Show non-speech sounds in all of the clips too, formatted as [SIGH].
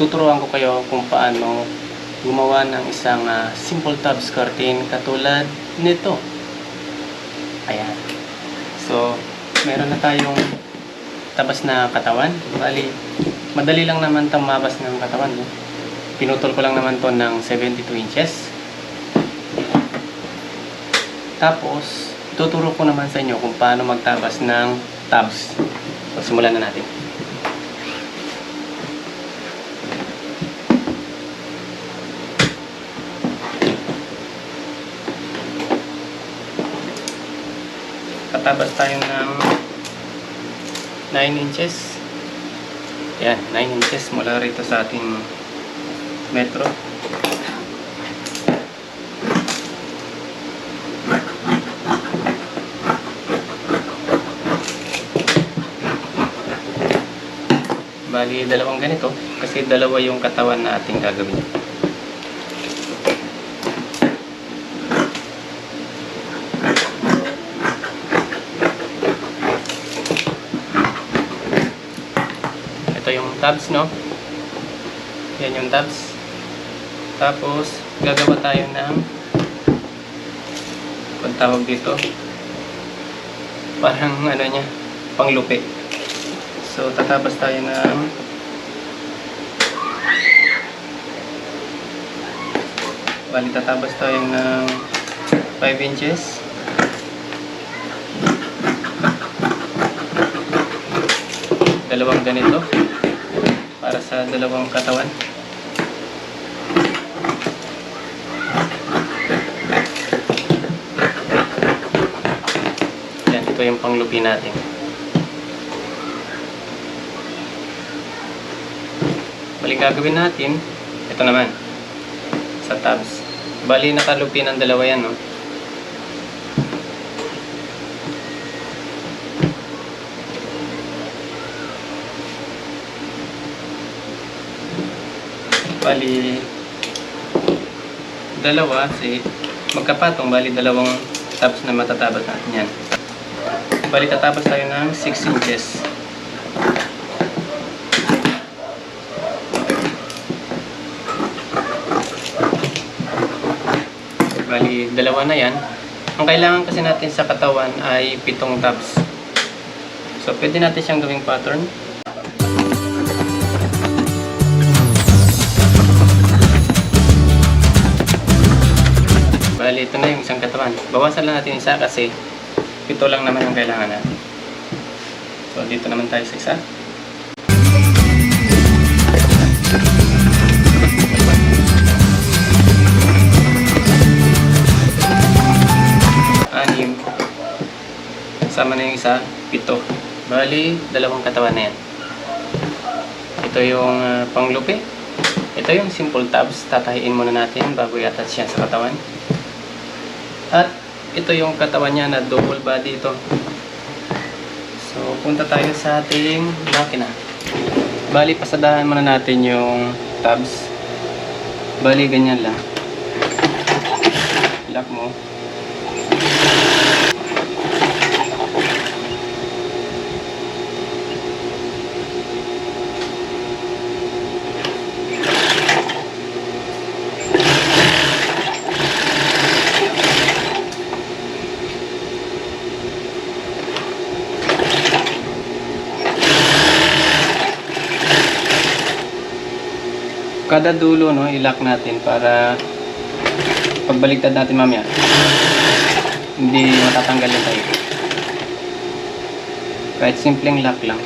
tuturuan ko kayo kung paano gumawa ng isang ah, simple tabs curtain katulad nito. Ayan. So, meron na tayong tabas na katawan. Bali, madali lang naman tamabas ng katawan. No? Pinutol ko lang naman to ng 72 inches. Tapos, tuturo ko naman sa inyo kung paano magtabas ng tabs. So, simulan na natin. Katabas tayo ng 9 inches. Yan, 9 inches mula rito sa ating metro. Bali, dalawang ganito kasi dalawa yung katawan na ating gagawin. Ito yung tabs, no? Yan yung tabs. Tapos, gagawa tayo ng ang tawag dito parang ano niya panglupi so tatabas tayo ng bali tatabas tayo ng 5 inches dalawang ganito sa dalawang katawan Yan, ito yung panglupi natin. Bali gagawin natin, ito naman, sa tabs. Bali nakalupi ng dalawa yan, no? Bali, dalawa, si magkapatong, bali dalawang tabs na matatabas natin yan. Bali, tatapos tayo ng 6 inches. Bali, dalawa na yan. Ang kailangan kasi natin sa katawan ay pitong tabs. So, pwede natin siyang gawing pattern. Bali, ito na yung isang katawan. Bawasan lang natin isa kasi ito lang naman ang kailangan natin. So, dito naman tayo sa isa. Anim. Sama na yung isa, pito. Bali, dalawang katawan na yan. Ito yung ah, panglupi. Ito yung simple tabs. Tatahiin muna natin bago i-attach yan sa katawan. At ito yung katawan niya na double body ito. So, punta tayo sa ating makina. Bali, pasadahan muna natin yung tabs. Bali, ganyan lang. Lock mo. Kada dulo, no, i-lock natin para pagbaliktad natin mamaya, hindi matatanggal yung tayo. Kahit simpleng lock lang.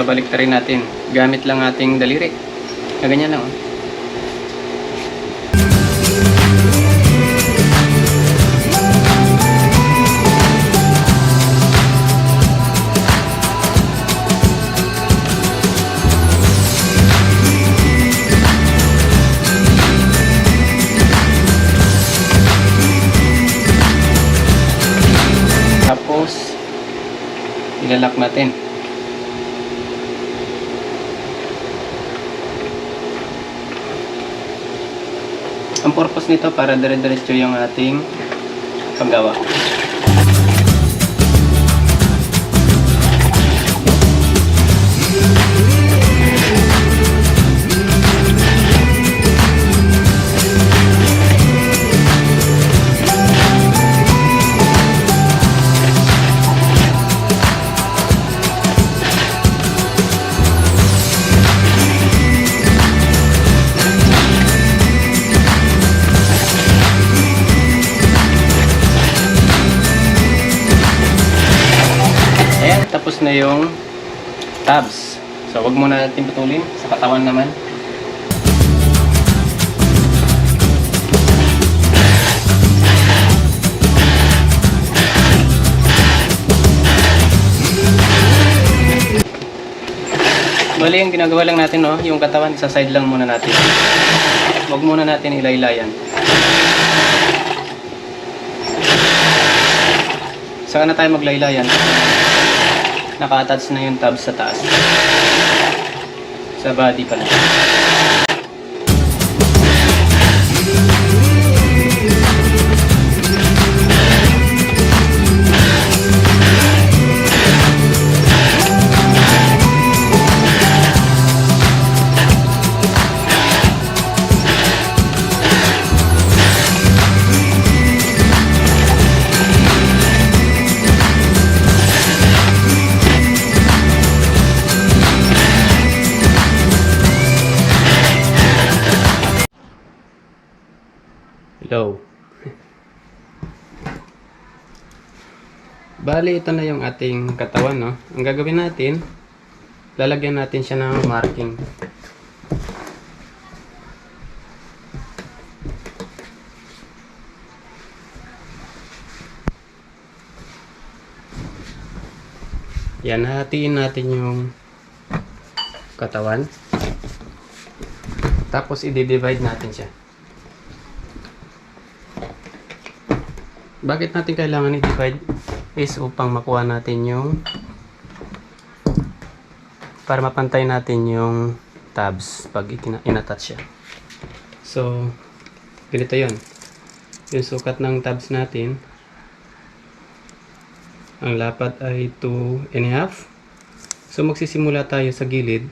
babaliktarin natin gamit lang ating daliri. Na ganyan lang. Oh. ilalak natin purpose nito para dire-diretso yung ating paggawa. Tapos na yung tabs. So, wag muna natin putulin. Sa katawan naman. Bali, yung ginagawa lang natin, no, yung katawan, sa side lang muna natin. Wag muna natin ilaylayan. Saka na tayo maglaylayan. Naka-attach na yung tabs sa taas. Sa body pala. Bali, ito na yung ating katawan, no? Ang gagawin natin, lalagyan natin siya ng marking. Yan, hatiin natin yung katawan. Tapos, i-divide natin siya. Bakit natin kailangan i-divide? Is upang makuha natin yung para mapantay natin yung tabs pag inattach siya. So, ganito yon Yung sukat ng tabs natin, ang lapat ay 2 and a half. So, magsisimula tayo sa gilid,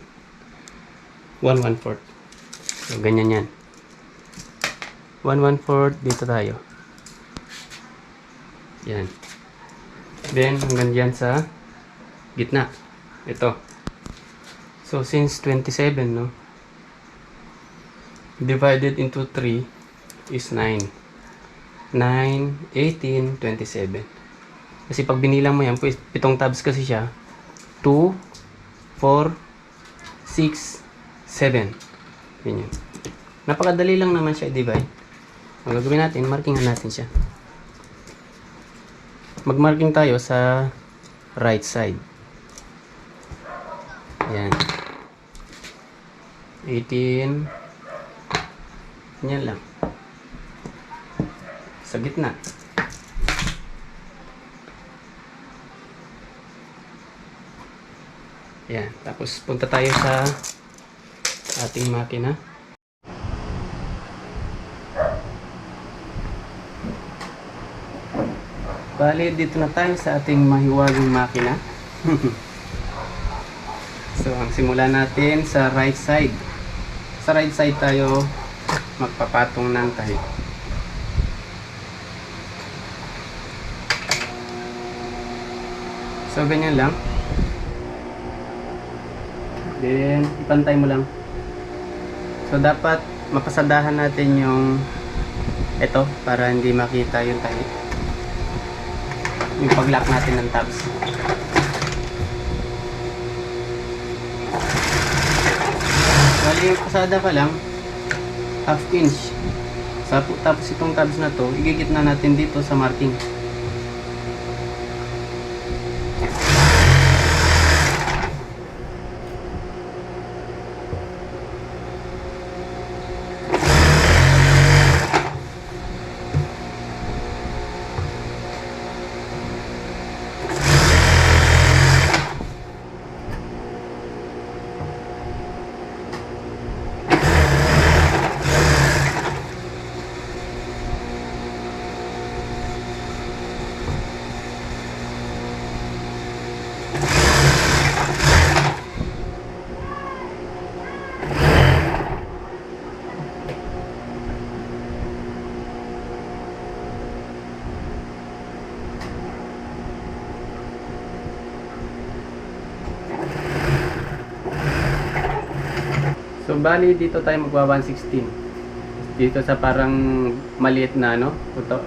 1 1 4 So, ganyan yan. 1 1 4 dito tayo. Yan. Then, hanggang dyan sa gitna. Ito. So, since 27, no? Divided into 3 is 9. 9, 18, 27. Kasi pag binilang mo yan, pitong tabs kasi siya. 2, 4, 6, 7. Yan yun. Napakadali lang naman siya i-divide. Ang gagawin natin, markingan natin siya magmarking tayo sa right side. Yan. 18. Yan lang. Sa gitna. Yan. Tapos punta tayo sa ating makina. Bali, dito na tayo sa ating mahiwagang makina. [LAUGHS] so, ang simula natin sa right side. Sa right side tayo magpapatong ng tahi. So, ganyan lang. Then, ipantay mo lang. So, dapat mapasadahan natin yung ito para hindi makita yung tahi yung pag-lock natin ng tabs. Bali yung pasada pa lang, half inch. Tapos itong tabs na to, igigit na natin dito sa marking. Bali dito tayo magwa 116. Dito sa parang maliit na ano,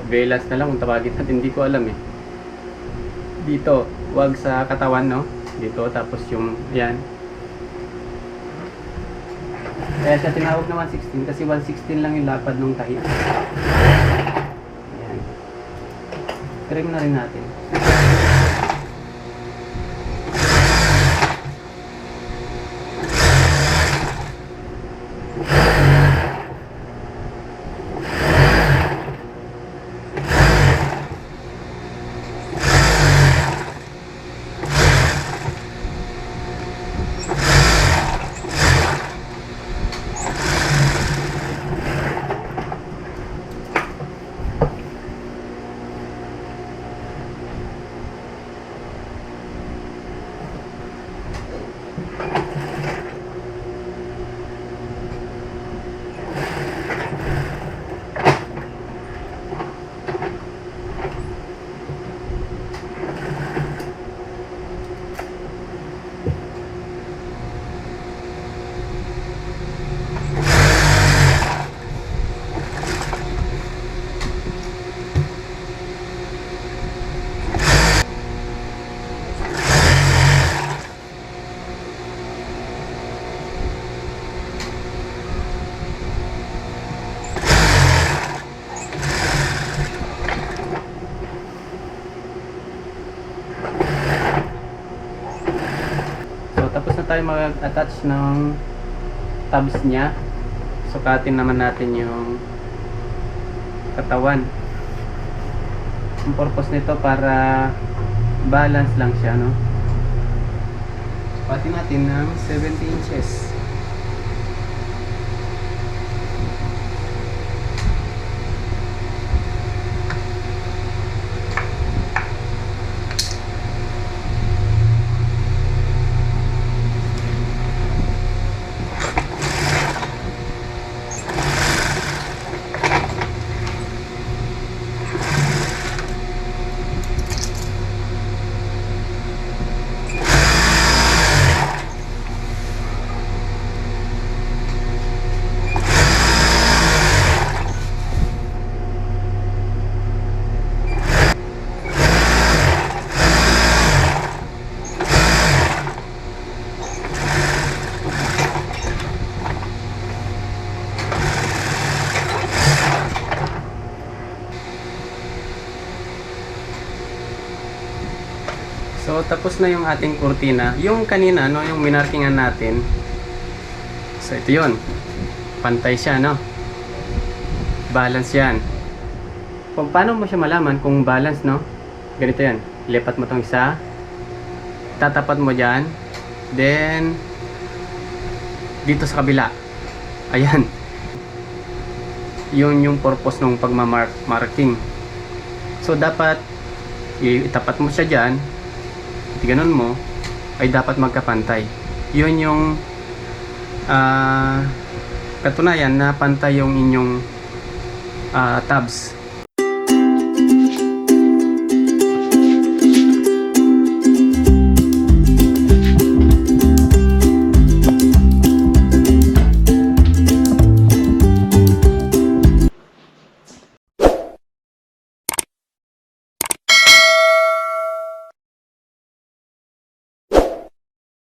balance na lang kung tawagin natin, hindi ko alam eh. Dito, wag sa katawan, no? Dito, tapos yung, yan. Kaya siya tinawag na 116 kasi 116 lang yung lapad ng tahi. Ayan. Trim na rin natin. Tayo mag-attach ng tabs niya. Sukatin naman natin yung katawan. Ang purpose nito para balance lang siya, no? Sukatin natin ng 70 inches. So, tapos na yung ating kurtina. Yung kanina, no, yung minarkingan natin. So, ito yun. Pantay siya, no? Balance yan. Kung paano mo siya malaman kung balance, no? Ganito yan. Lipat mo tong isa. Tatapat mo dyan. Then, dito sa kabila. Ayan. [LAUGHS] Yun yung purpose ng pagmamark marking. So, dapat itapat mo siya dyan ganon mo, ay dapat magkapantay. Yun yung ah, katunayan na pantay yung inyong ah, tabs